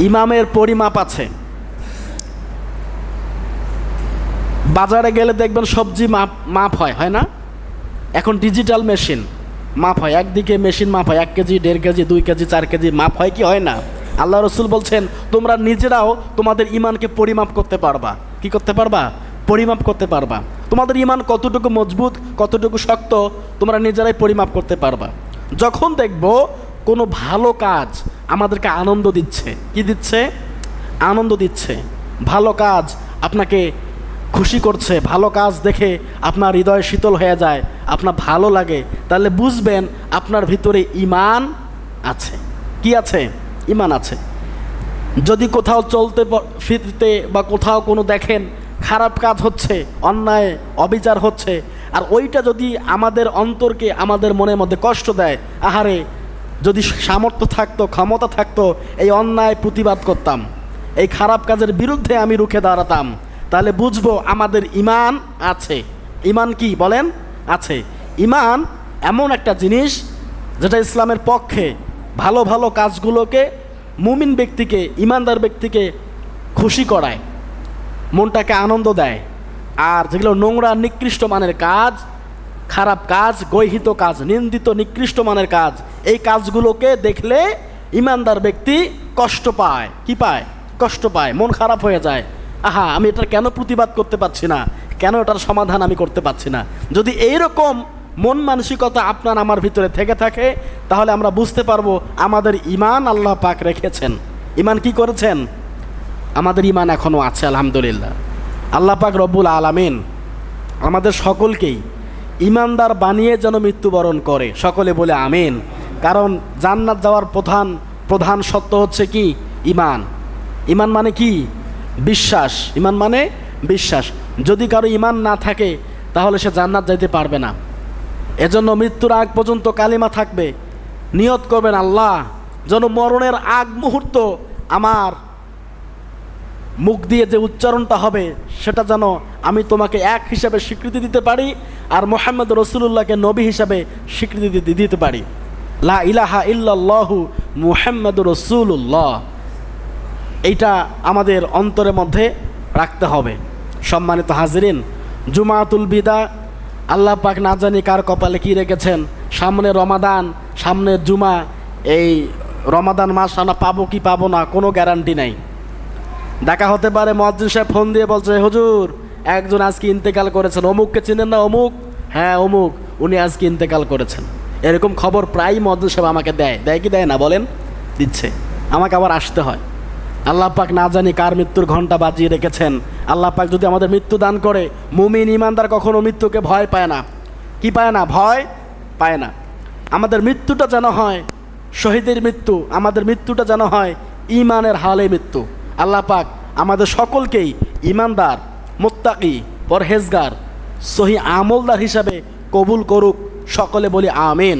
ইমামের পরিমাপ আছে। বাজারে গেলে দেখবেন সবজি মাপ মাপ হয় হয় না? এখন ডিজিটাল মেশিন মাপ হয়। একদিকে মেশিন মাপ হয়, এক কেজি, দেড় কেজি, দুই কেজি, চার কেজি, মাপ হয় কি হয় না? আল্লাহ রসুল বলছেন, তোমরা নিজেরাও তোমাদের ইমানকে পরিমাপ করতে পারবা। কি করতে পারবা? পরিমাপ করতে পারবা। তোমাদের ইমান কতটুকু মজবুত, কতটুকু শক্ত, তোমরা নিজেরাই পরিমাপ করতে পারবা। যখন দেখব কোনো ভালো কাজ আমাদেরকে আনন্দ দিচ্ছে। কি দিচ্ছে? আনন্দ দিচ্ছে। ভালো কাজ আপনাকে খুশি করছে, ভালো কাজ দেখে আপনার হৃদয় শীতল হয়ে যায়, আপনার ভালো লাগে। তাহলে বুঝবেন আপনার ভিতরে ইমান আছে। কি আছে? ইমান আছে। যদি কোথাও চলতে ফিরতে বা কোথাও কোনো দেখেন খারাপ কাজ হচ্ছে, অন্যায়, অবিচার হচ্ছে, আর ওইটা যদি আমাদের অন্তরকে, আমাদের মনের মধ্যে কষ্ট দেয়, আহারে যদি সামর্থ্য থাকতো, ক্ষমতা থাকতো, এই অন্যায় প্রতিবাদ করতাম। এই খারাপ কাজের বিরুদ্ধে আমি রুখে দাঁড়াতাম। তাহলে বুঝব আমাদের ইমান আছে। ইমান কি বলেন? আছে। ইমান এমন একটা জিনিস যেটা ইসলামের পক্ষে ভালো ভালো কাজগুলোকে মুমিন ব্যক্তিকে, ইমানদার ব্যক্তিকে খুশি করায়, মনটাকে আনন্দ দেয়। আর যেগুলো নোংরা নিকৃষ্ট মানের কাজ খারাপ কাজ, গৈহিত কাজ, নিন্দিত, নিকৃষ্ট মানের কাজ, এই কাজগুলোকে দেখলে ইমানদার ব্যক্তি কষ্ট পায়। কি পায়? কষ্ট পায়, মন খারাপ হয়ে যায়। আহা, আমি এটার কেন প্রতিবাদ করতে পারছি না? কেন এটার সমাধান আমি করতে পারছি না? যদি এইরকম মন মানসিকতা আপনার আমার ভিতরে থেকে থাকে, তাহলে আমরা বুঝতে পারব আমাদের ইমান আল্লাহ পাক রেখেছেন। ইমান কি করেছেন? আমাদের ইমান এখনও আছে, আলহামদুলিল্লাহ। আল্লাহ পাক রব্বুল আলামিন আমাদের সকলকেই ইমানদার বানিয়ে যেন মৃত্যুবরণ করে। সকলে বলে আমেন। কারণ জান্নাত যাওয়ার প্রধান প্রধান সত্য হচ্ছে কি? ইমান। ইমান মানে কি? বিশ্বাস। ইমান মানে বিশ্বাস। যদি কারও ইমান না থাকে, তাহলে সে জান্নাত যাইতে পারবে না। এজন্য মৃত্যুর আগ পর্যন্ত কালিমা থাকবে। নিয়ত করবেন, আল্লাহ, যেন মরণের আগ মুহূর্ত আমার মুখ দিয়ে যে উচ্চারণটা হবে, সেটা যেন আমি তোমাকে এক হিসাবে স্বীকৃতি দিতে পারি আর মোহাম্মদ রসুল্লাহকে নবী হিসাবে স্বীকৃতি দিতে দিতে পারি। লা ইলাহা ইল্লাল্লাহু মুহাম্মদ রসুল্লাহ এইটা আমাদের অন্তরের মধ্যে রাখতে হবে। সম্মানিত হাজিরিন, জুমাতুল বিদা, আল্লাহ পাক না জানি কার কপালে কী রেখেছেন, সামনে রমাদান সামনে জুমা, এই রমাদান মাস আমরা পাবো কি পাবো না, কোনো গ্যারান্টি নাই। দেখা হতে পারে মহাজিন সাহেব ফোন দিয়ে বলছে, হুজুর, একজন আজকে ইন্তেকাল করেছেন, অমুককে চিনেন না অমুক? হ্যাঁ অমুক, উনি আজকে ইন্তেকাল করেছেন। এরকম খবর প্রায় মহাজিন সাহেব আমাকে দেয়। দেয় কি? দেয় না, বলেন, দিচ্ছে। আমাকে আবার আসতে হয়। আল্লাহ পাক না জানি কার মৃত্যুর ঘণ্টা বাজিয়ে রেখেছেন। আল্লাহ পাক যদি আমাদের মৃত্যু দান করে, মুমিন ইমানদার কখনো মৃত্যুকে ভয় পায় না। কি পায় না? ভয় পায় না। আমাদের মৃত্যুটা যেন হয় শহীদের মৃত্যু, আমাদের মৃত্যুটা যেন হয় ইমানের হালে মৃত্যু। আল্লাহ পাক আমাদের সকলকেই ইমানদার মোত্তাকি, পরহেজগার, সহি আমলদার হিসাবে কবুল করুক। সকলে বলি আমিন।